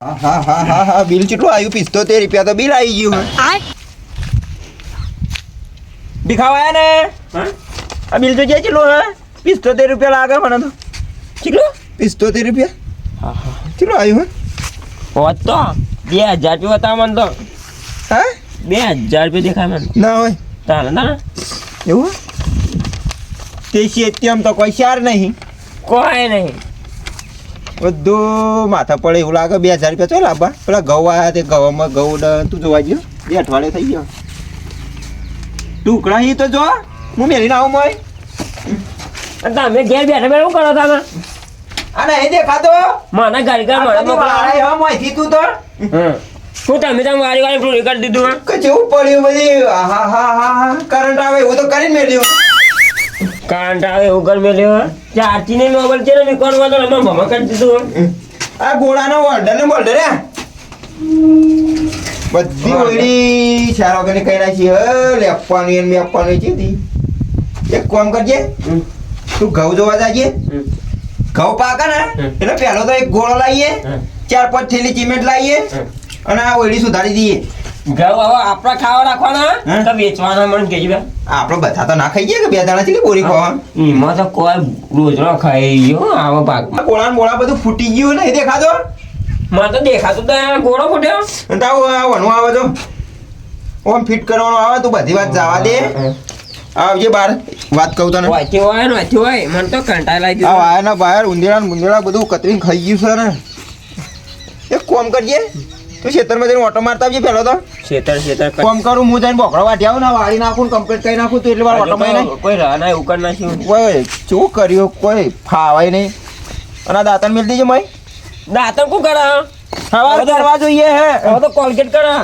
હા હા હા હા હા બિલ કેટલું આવ્યું? પિસ્તોતેર રૂપિયા તો બિલ આવી ગયું દેખાવાયા ને? હા? આ બિલ તો જે કેટલું હે? પિસ્તોતેર રૂપિયા લાગે મને તો. કેટલું? પિસ્તોતેર રૂપિયા? કેટલું આવ્યું હોત તો. બે હજાર રૂપિયા હતા મને તો. હા? બે હજાર રૂપિયા દેખાય મને. ના હોય. તારે ના? એવું તે શેત્યમ તો કોઈ શાર નહીં. કોઈ નહીં. બધું માથા પડે એવું લાગે. બે હજાર રૂપિયા ચાલ લાવવા? પેલા ઘઉં આવ્યા તે ઘઉંમાં ઘઉં તું જોવા ગયો? બે અઠવાડિયે થઈ ગયો. ટુકડા એ તો જો હું મેળીને આવું મોય. તમે ઘેર બેઠા બેઠા શું કરો તમે? અને એ દેખાતો? મને ઘર આ મને કદી મોકલો. વાળા હે મોંથી તું તો. શું તમે તમે વારી વારી પૂરી કરી દીધું? કે જેવું પડ્યું બધી હા હા હા હા કરંટ આવે એવું તો કરીને મેળ્યું. આવે એવું ઘર મેલ્યો ચાર્જી ને મોબાઈલ છે ને નીકળવા તો એમાં ભમા કરી દીધું. આ ગોળાનો ઓર્ડર ને બોલ રે. બધી ઓળી સારો વગરની કઈ નાખી હે લેપવાની ને મેપવાની છે દી એક કામ કરજે. તું ઘઉં જોવા જાજે. ઘઉં પાકે ને. એટલે પહેલો તો એક ગોળો લાવીએ ચાર પાંચ થેલી ચિમેન્ટ લાવીએ અને આ ઓળી સુધારી દઈએ. ઘઉં હવે આપણા ખાવા રાખવાના? તો વેચવાના મને કહેજો બે આપણે બધા તો ના કે બે દાણા છે બોરી ખાવા એમાં તો કોઈ રોજનો ખાઈ ગયો આવા પાકમાં આ ગોળા બધું ફૂટી ગયું નહીં દેખાતો? મને તો દેખાતું તો ગોળો ફૂટ્યો. તાવ આ આવે તો. ઓમ ફિટ કરવાનો આવે તું બધી વાત જવા દે. આવજે બાર વાત કહું તને. વાંચી હોય ને વાંચી હોય મને તો કંટાળ લાગી આ દીધો વાયરના બહાર ઉંદેડા ને બધું કતરીને ખાઈ ગયું છે ને. એક કોમ કરજે. તું ખેતરમાં જઈને ઓટો મારતા આવજે પેલો તો. ખેતર ખેતર કોમ કરું હું જઈને બોકડો વાટી આવું ને વાળી નાખું કમ્પ્લીટ કરી નાખું તું એટલે વાર ઓટો મારી કોઈ રાહ ના ઉકળ નાખ્યું. કોઈ શું કર્યું? કોઈ ફાવાય નહીં. અને આ દાંતણ મેળ દેજે મય. દાંતણ શું કરે? સવાર કરવા જોઈએ હે. હવે તો કોલગેટ કરે.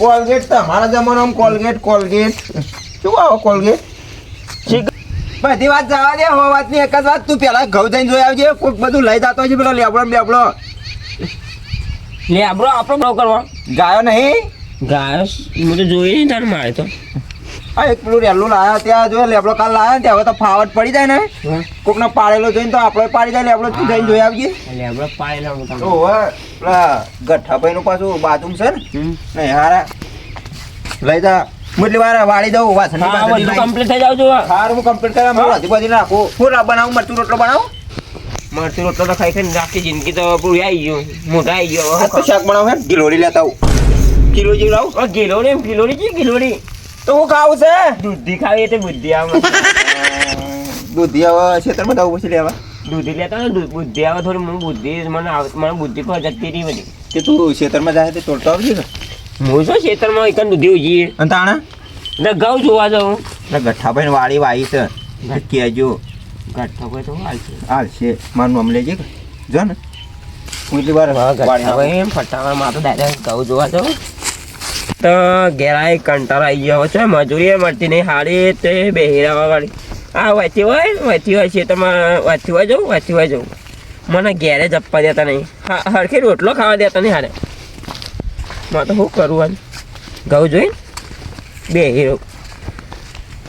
કોલગેટ તમારા જમાનામાં કોલગેટ કોલગેટ. શું આવો કોલગેટ? બધી વાત જવા દે હો વાતની એક જ વાત. તું પેલા ઘઉં જઈને જોઈ આવજે કોઈક બધું લઈ જતો હોય છે પેલો લેબડો બેબડો. લે આપણો આપણો બ્રો કરવા. ગાયો નહીં? ગાયો હું તો જોઈ નહીં તારે મારે તો. આ એક પેલું રેલું લાયા ત્યાં જો લેબડો કાલ લાયા ને ત્યાં હવે તો ફાવટ પડી જાય ને. કોકનો પાડેલો જોઈને તો આપણે પાડી જાય લેબડો તું જઈને જોઈ આવજે. લે આપણો પાડી લાવું તો હવે પેલા ગઠ્ઠાભાઈ નું પાછું બાથરૂમ છે ને. નહીં હારા લઈ જા. મુટલી વાર વાળી દઉં વાસણ કમ્પ્લીટ થઈ જાવ જો હાર હું કમ્પ્લીટ કરા મારું આજુબાજુ નાખું. હું બનાવું મરચું રોટલો બનાવું? મરચી રોટલો તો ખાઈ ખાઈને આખી જિંદગી તો પૂરી આવી ગયો. મોટા આવી ગયો. હા તો શાક બનાવું હે? ગિલોડી લેતા આવું. કિલો જેવું લાવું? ગિલોડી ગિલોડી? છે ગિલોડી? તો હું ખાવું છે? દૂધી ખાવી એટલે બુદ્ધિ આવે. દૂધી હવે ખેતરમાં દઉં પછી લેવા. દૂધી લેતા બુદ્ધિ આવે થોડી મને બુદ્ધિ મને આવે મને બુદ્ધિ પર જતી રહી બધી. કે તું ખેતરમાં જાય તો તોડતો આવજે ને. હું શું ખેતરમાં એક દૂધી ઉજીએ અને તાણા? ને ઘઉં જોવા જાઉં. ગઠ્ઠાભાઈ વાળી વાઈ છે. તો તો હાલશે મારું લેજે જો ને. હું એટલી વાર ફટાફટ તો ડાયરેક્ટ ઘઉં જોવા જાઉં. તો ઘેરાય કંટાળો આવી ગયો. છે મજૂરી મળતી નહીં. હારી તે બેહીરાવા વાળી. આ વાંચી હોય? વાંચી હોય છે. તમારે વાંચી હોય જવું વાંચી હોય જવું મને ઘેરે જપવા દેતા નહીં. હા હરખી રોટલો ખાવા દેતા નહીં હારે. મા તો શું કરું હાલ? ઘઉં જોઈને બે હીરો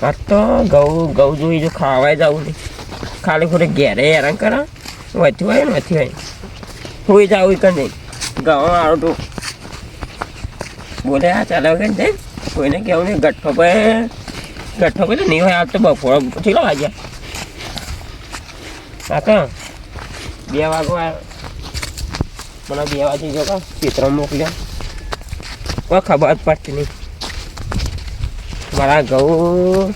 આ તો ઘઉં ઘઉં જોઈ જો ખાવાય જવું નહીં. ખાલી ખોટે ઘેરે હેરાન કરા વધ્યું હોય ને, વધ્યું હોય. હોય જાવ કે નહીં ગાવા આવું તું બોલે, આ ચાલે કે ને કોઈને કેવું નહીં, ગઠ્ઠો પે ગઠ્ઠો પે નહીં હોય, આ તો બપોર કેટલા વાગ્યા કાકા બે વાગો મને બે વાગે જો કા ચિત્ર મોકલ્યા. કોઈ ખબર પડતી નહીં. મારા ઘઉં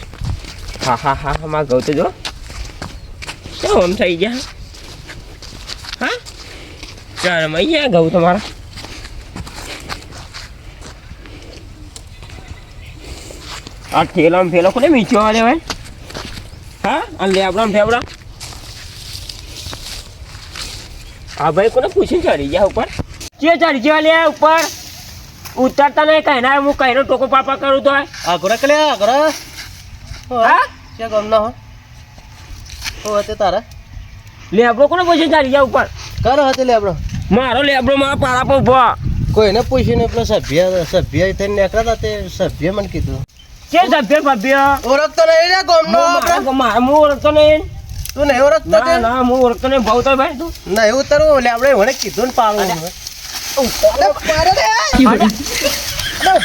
હા હા હા, મારા ઘઉં તો જો. કેમ આમ થઈ ગયા. હા? ચાલ મઈ ગયા ઘઉં તમારા. આ ઠેલામાં ફેલો કોને મીચો આવે ભાઈ હા? આ લેબડા ફેબડા. હા ભાઈ કોને પૂછીને ચડી ગયા ઉપર? કે ચડી ગયા લે ઉપર? ઉતરતા નહીં કઈ ના હું કહીનો ટોકો પાપા કરું તો. આગળ કલે આગળ હા? ક્યાં ગામના હો? તે તારા. લેબડો કોને પૂછીને ચડી ગયા ઉપર? કરો હતે લેબડો? મારો લેબડો મારા પારા પર ઊભો. કોઈને પૂછીને પેલો સભ્ય સભ્ય થઈને નીકળ્યા હતા તે સભ્ય મને કીધું. કે સભ્ય સભ્ય? ઓળખતો નહીં રે ગોમનો મારા હું ઓળખતો નહીં. તું નહીં ઓળખતો ના ના હું ઓળખતો નહીં. ભાવ તો ભાઈ તું. નહીં ઉતરું લેબડો મને કીધું ને પાડું તારે પાડો. પૂછ્યું જતા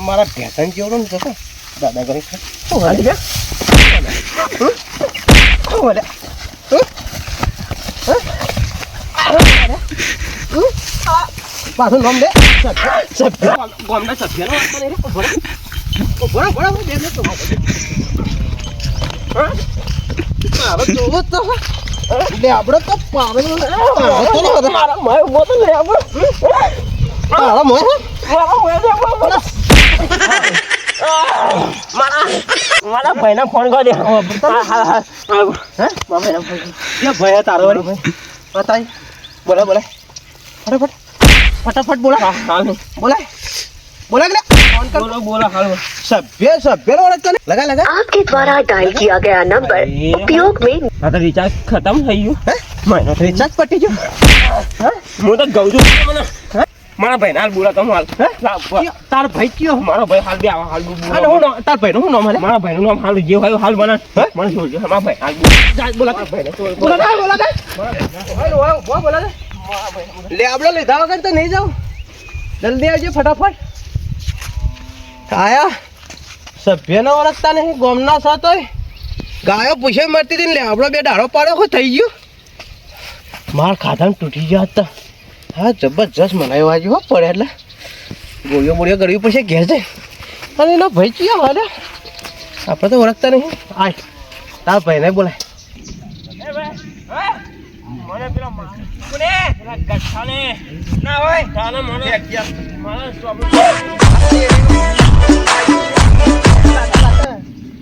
મારા ભેસન જેવડું ને જશે દાદા કરી પાછું નામ દે ગામના સભ્યનો વાત કરે રે. ઊભો રહે. ઊભો રહે, ઊભો મારે જોવું તો. લે તો. પાવે. મારા માય ઊભો તો મોય. મારા માય લેબડો મારા મારા ભાઈને ફોન કરી દે. હા હા હા હા. હે? મારા ભાઈને ફોન લે ભાઈ તારો વળી. બતાય. બોલે બોલે. ફટાફટ. ફટાફટ બોલા. હા હા. બોલાય બોલાય લે ફોન કર બોલો બોલો હાલો સભ્ય સભ્ય નો ઓળખતો નહીં લગા લગા आपके द्वारा डायल किया गया नंबर अरे। उपयोग में આ તો રિચાર્જ ખતમ થઈ ગયું હે? મહિનો થઈ રિચાર્જ પટી ગયો હું તો ગઉં છું મને મારા ભાઈ હાલ બોલા તો હું હાલ લાવ, કયો? તાર ભાઈ કયો મારો ભાઈ હાલ બે આવા હાલ બોલ અને હું નામ- તાર ભાઈ નું શું નામ હલે મારા ભાઈ નું નામ હાલ જે હોય હાલ બના મને છોડજો મારા ભાઈ હાલ બોલ જા, બોલા મારા ભાઈને છોડ, બોલ. બોલા દે, બોલા દે. હાલો, હાલો, બોલ, બોલા દે. લે આપડે લીધા વગર તો નહીં જાવ જલ્દી આવજો ફટાફટ આયા? સભ્યનો ઓળખતા નહીં ગોમના છો તોય ગાયો પૂછે મરતી હતી ને લે આપણો બે ડાળો પાડો હોય થઈ ગયું? માર ખાધામાં તૂટી ગયા હતા. હા જબરજસ્ત મનાયો આજે હો પડે એટલે. ગોળીઓ બોળીઓ કરવી પડશે ઘેર જઈ. અને એનો ભાઈ ચિયા હાલે આપણે તો ઓળખતા નહીં. આય તાર ભાઈને બોલાય. એ ભાઈ, હે? મને પેલા માર- પેલા ગઠ્ઠાને. ના હોય. તાને મને મારા સ્વામી-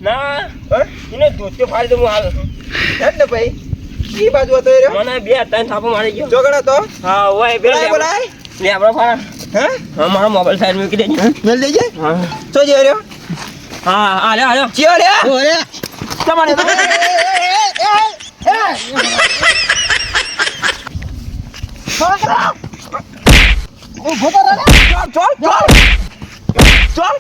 ના એને ધોતિયો ફાડી દઉં હાલ ને ભાઈ એ બાજુ હતો એ મને બે ત્રણ થાપો મારી ગયો ચોગડ હતો હા ઓય બે બોલાય લે આપણો ફાડા હે હા મારો મોબાઈલ સાઈડ મૂકી દેજો મેલ દેજે હા તો જે રહ્યો હા ચિયો રે ઓરે તમારે ઊભો ચોલ ચોલ ચોલ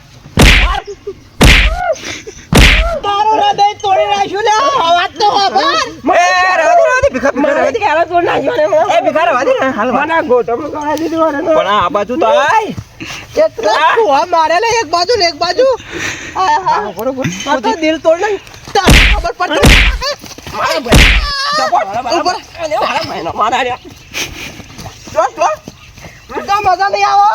તારું હૃદય તોડી નાખ્યું લે. અવાજ તો વાપર એ રહેવા દે, રહેવા દે, ભીખા, ભીખા, રહેવા દે. ક્યારે તોડ નાખ્યો ને એ ભીખા રહેવા ને, હાલ મને ગોટમનું કરાવી દીધું મને પણ આ બાજુ તો આય. એટલા કુવા મારે લે એક બાજુ ને એક બાજુ. આય હા બરોબર. આ તો દિલ તોડ નાખ ખબર પડતી મારા ભાઈ. મારા ભાઈ. મારા ભાઈનો મારા રે. ચોલ ચોલ મજા નહીં આવો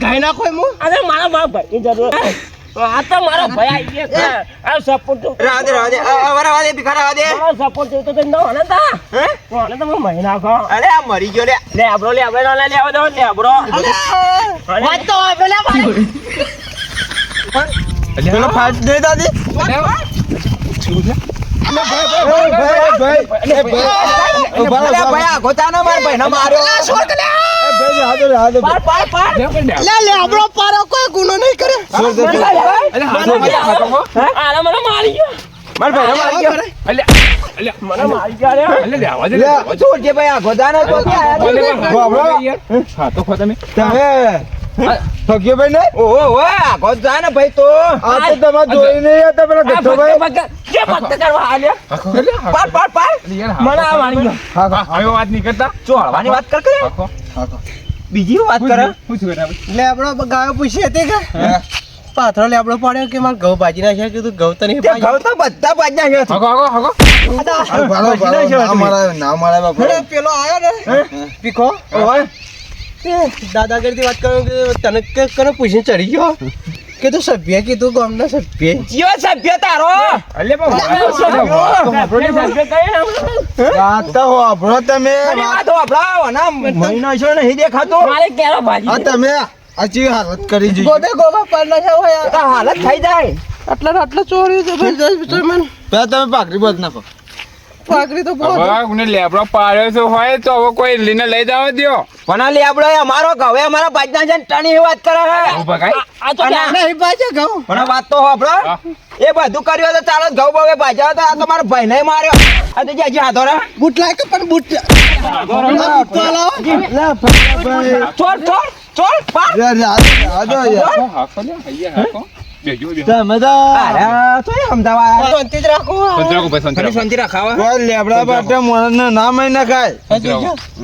ગાય નાખો એમ અરે મારા મારા ભાઈની જરૂર છે. આ તો મારો ભાઈ આઈ ગયો છે. આ support તો- આ, મારો support જોઈતો તો ન ને તા. હે? તો હું મહિના ખાઉં. અરે આ મરી ગયો લે. લે આપણો લે આપણે લે લેવા દો લે આપણો. વાત તો હવે લે મારી. પેલો ફાટ દે દાદી. અરે ભાઈ આ ગોતાનો માર ભાઈને માર્યો પાડ, પાડ, પાડ. લે લે આપણો પારો કોઈ ગુનો નહીં કરે હે? ભાઈ મને મારી ગયો. માર ભાઈને મારી ગયો મને મારી ગયો રે. લે, છોડજે ભાઈ આ ગોતાનો તો તમે ભાઈ ને? ઓહો ઓહો જા ને ભાઈ તો. આ તો તમે જોઈ નહીં હતા પેલા ભક્ત, ભક્ત. જે ભક્ત કરવા હાલ્યો. પાર પાર પાર મને આ મારી ગયો. ચોળવાની વાત કર કરે. બીજી વાત કરે. લે આપણો ગાયો પૂછી હતી કે? પાથરો લે આપણો પાડ્યો કે માર ઘઉં ભાજી નાખ્યા કીધું ઘઉં તો નહીં તે ભાજી. ઘઉં તો બધા બાજના છે. અરે પેલો આયો ને. પીખો. ઓય. તે દાદાગીરીથી વાત કરું કે તને કે કને પૂછીને ચડી ગયો? કે તું સભ્ય કીધું ગામના સભ્ય? જીવ સભ્ય તારો? આપણે સભ્ય? તો ને આપણે. અરે આ તો આપણો ના મહિનો છો નહીં દેખાતો? મારે કેરો ભાજી. ગોદે ગોમાં પર નાખ્યા હોય આ હાલત થઈ જાય. આટલા તમે આટલા ચોર્યું જબરજસ્ત વિચાર પાકરી તો બહુ હવે લેબડો પાડ્યો તો હોય તો હવે કોઈ લઈને લઈ જવા દ્યો. પણ આ લેબડો મારો અમારો હવે અમારા બાજના છે ને ટણી વાત કરે છે. આ તો નહીં ઘઉં. પણ વાત તો હોભળો હા. એ બધું કર્યું તો ચાલો ઘઉં બવે ભાજ્યા હતા. આ તો મારા ભાઈને માર્યો. આ તો જે હાથો રે બૂટ કે પણ બૂટ ચોર ચોર ચોર છોડ છોડ ચોલ પા યાર, યાર, યાર, યાર, યાર. હાકો લે, અહીંયા હાકો.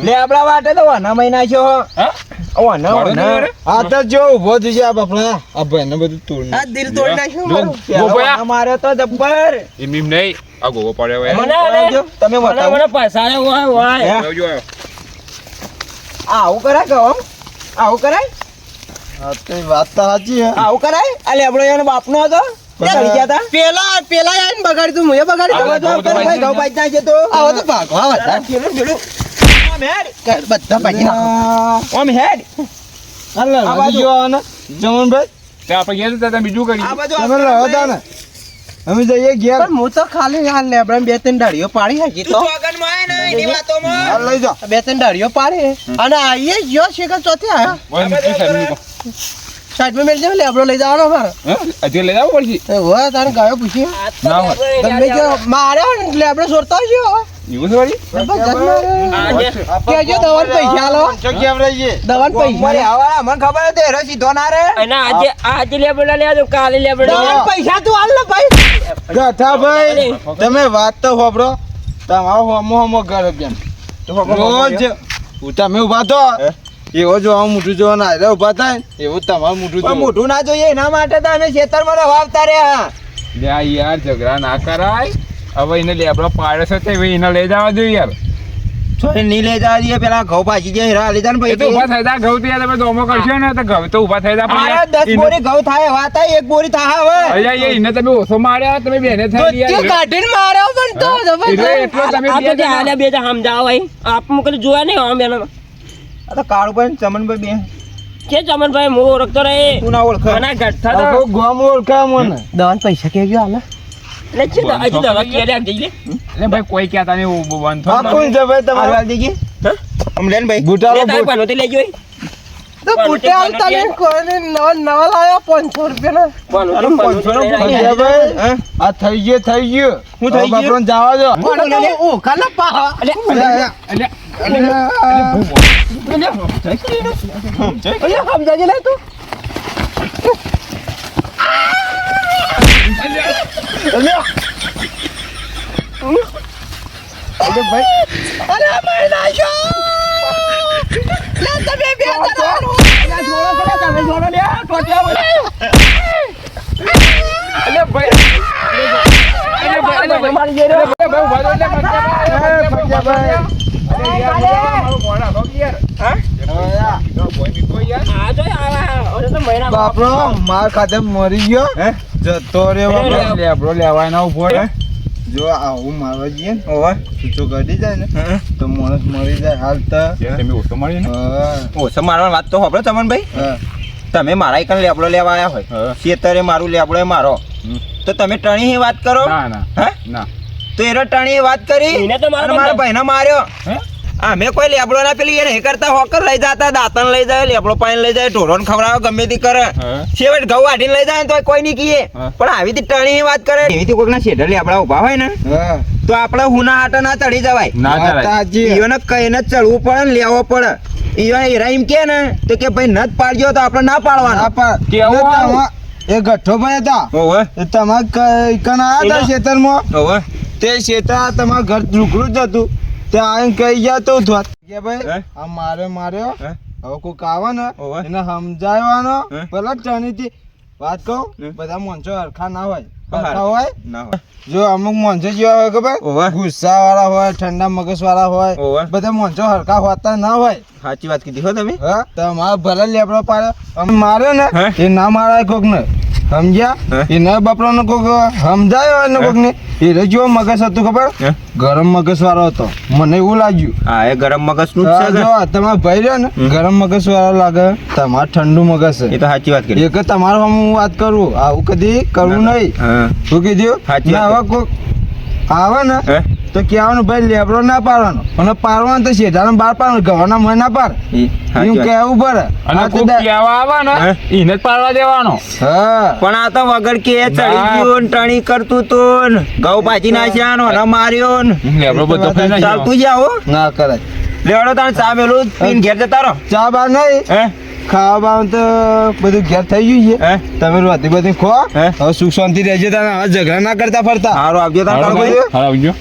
લેબડા વાટે તો વાના મહિના છો મારું. તો જબ્બર. એમ નહીં. આ ગોગો પડ્યો તમે મને. આવું કરાય કહો આવું કરાય? તો વાત તો સાચી હે આવું કરાય અલે આપણો એનો બાપનો હતો પેલા પેલા આઈને બગાડી તું મુએ બગાડી તો તો ભાઈ ઘઉં પાઈ નાખે તો આવો તો ભાગવા બધા પેલું, પેલું. આમ હેડ. બધા ભાગી નાખો આમ હેડ. હાલ જો આવો ને તે આપણે ગયા હતા, બીજું કર્યું. તમે રહો ને અમે જઈએ ઘેર પણ હું તો ખાલી આ લેબડા બે ત્રણ ડાળીઓ પાડી હાકી તો ને એની વાતોમાં. હાલ લઈ બે ત્રણ ડાળીઓ પાડી અને આઈએ ગયો છે કે ચોથી આયા સાઈડમાં મેળ જાવ લેબડો લઈ જવાનો હે? હજી લઈ જાવું પડશે? એ હોય તારે ગાયો પૂછી. ના હોય. તમને જો મારે લેબડો સોરતા છે હવે. એવું છે વાળી? કે જો દવાન પૈસા લો ચો કેમ રહીએ. દવાને પૈસા. આવા, મને ખબર હતી રે સીધો ના રે. અને આજે આજે લેબડા લે આજે કાલે લેબડા દવાને પૈસા તું આલ ને ભાઈ. ગાઠા ભાઈ તમે વાત તો હોબળો તમારો હોમો હમો ઘર કેમ રોજ તમે ઊભા તો. એવો જોવા આમ મોટું જો ના ઊભા થાય એવું તમારું મોટું જોવા. જો મોઢું ના જોઈએ એના માટે તો અમે ખેતરમાં રહેવા આવતા રહ્યા. લે આ યાર ઝઘડા ના કરાય. હવે એને લેબડો પાડે છે તે એને લઈ જવા જોઈએ યાર. છોડી નહીં લઈ જવા દઈએ પેલા ઘઉં પાછી જાય ને તો ઊભા થઈ જા ઘઉં તો તમે ધોમો કરશો ને તો ઘઉં તો ઊભા થઈ જા પણ બોરી ઘઉં થાય એવા થાય એક બોરી થાય હવે. એને તમે ઓછો માર્યા તમે બેને થઈ તો કાઢીને માર્યો પણ તો જબરજસ્ત એટલો તમે આ બે ત્યાં આલ્યા બે જણ સમજાવો ભાઈ. આપ મુકલ જોયા નહીં આમ બેનો આ તો કાળુભાઈ ને ચમનભાઈ બે. કે ચમનભાઈ હું ઓળખતો રહે તું ના ઓળખ. મને ગઠ્ઠા તો ગોમ ઓળખા મને. દવાન પૈસા કેજો આલે લે છે તો હજી દવા કે લે લે એટલે ભાઈ કોઈ કહેતા નહીં ઊભું બંધ આ કોણ છે ભાઈ તમારે? વાલ દીજી આમ લે ભાઈ. બુટાલો લે તારે પનોતી લઈ ગયો તો નવા નવા લાયા ભાઈ. આ થઈ ગયું થઈ ગયું. શું થઈ ગયું? જવા સમજાજી લે તું ભાઈ બાપરો માર ખાતે મરી ગયો. હે? જતો રે બાપરો. લેબડો લેવાય ઊભો રે. જો આવું મારવા જઈએ ને હોય સૂચો કાઢી જાય ને તો માણસ મરી જાય હાલ તો. તમે ઓછો મળી ને? ઓછો મારવાની વાત તો હોબળો ચમનભાઈ ભાઈ. તમે મારા એક લેબડો લેવા આવ્યા હોય. ખેતરે મારું લેબડો એ મારો. તો તમે ટણી વાત કરો? ના ના. હે? ના. તો એને ટણી વાત કરી? એને તો મારા. ભાઈને માર્યો. હે? અમે કોઈ લેબડો ના પેલી એને કરતા હોકર લઈ જતા દાંતણ લઈ જાય લેબડો પાણી લઈ જાય ઢોરો ખવડાવે ગમે તે કરે. છેવટ ઘઉં આઢીને લઈ જાય ને તોય કોઈ નહીં કીએ. પણ આવી રીતે ટણી વાત કરે. એવી કોઈક ના શેઢે લેબડા ઊભા હોય ને તો આપણે હુના હાટે ના ચડી જવાય. ના કહીને ચડવું પડે ને લેવો પડે. ઈયો હીરા એમ કે ને તો કે ભાઈ નત પાડજો તો આપણે ના પાડવાના. પણ કેવું એ ગઠ્ઠો ભાઈ હતા. ઓવે. એ તમારા ક- કણ આયા હતા ખેતરમાં ઓવે. તે શેતા તમારા ઘર લુકડું જ હતું. તે આવીને કહી ગયા તો ભાઈ આ મારે માર્યો. હવે કોક આવે ને. એને સમજાવવાનો. પેલા ટણીથી વાત કહું બધા મોંચો હરખા ના હોય. હરખા હોય? જો અમુક મોંચો જેવા હોય ખબર. ગુસ્સા વાળા હોય ઠંડા મગજ વાળા હોય બધા મોંચો હરખા હોતા ના હોય. સાચી વાત કીધી હો તમે. હા તમારા ભલે લેબડો પાડ્યો. માર્યો ને એ ના મારાય કોક ને સમજ્યા? એ ન બાપરો ને કોક સમજાયો એને ને કોક ને એ રે જેવો મગજ હતું ખબર? ગરમ મગજ વાળો હતો. મને એવું લાગ્યું. હા એ ગરમ મગજનું છે જો તમારા ભાઈ રહ્યો ને ગરમ મગજ વાળો લાગે તમાર ઠંડુ મગજ કે? એ તો સાચી વાત કરી. એક તમારો હું વાત કરું આવું કદી કરવું નહીં. શું કીધું? સાચી હવે કોક આવે ને? તો કહેવાનું ભાઈ લેબડો ના પાડવાનો. અને પાડવાનો તો શેઠાનો બાર પાડવાનો. ગવાના મને ના પાડ. એમ. કહેવું પડે. અને કોઈ કહેવા આવે ને એને જ પાડવા દેવાનો. હા. પણ આ તો વગર કે ચડી ગયો ને ટણી કરતું તું ને. ગૌ ભાજી નાખ્યાનો ને અને માર્યો ને લેબરો બધો. ચાલતું જાઓ ના કરાય લેવડો તારે ચા મેલું પીન ઘેર જતા રહો. ચા બા નહીં. હે? ખાવા બાવા તો બધું ઘેર થઈ ગયું છે. હે? તમે રોતી બધી ખો? હવે સુખ શાંતિ રહેજો તમે હવે ઝઘડા ના કરતા ફરતા. સારું તાર. હાલો આવજો.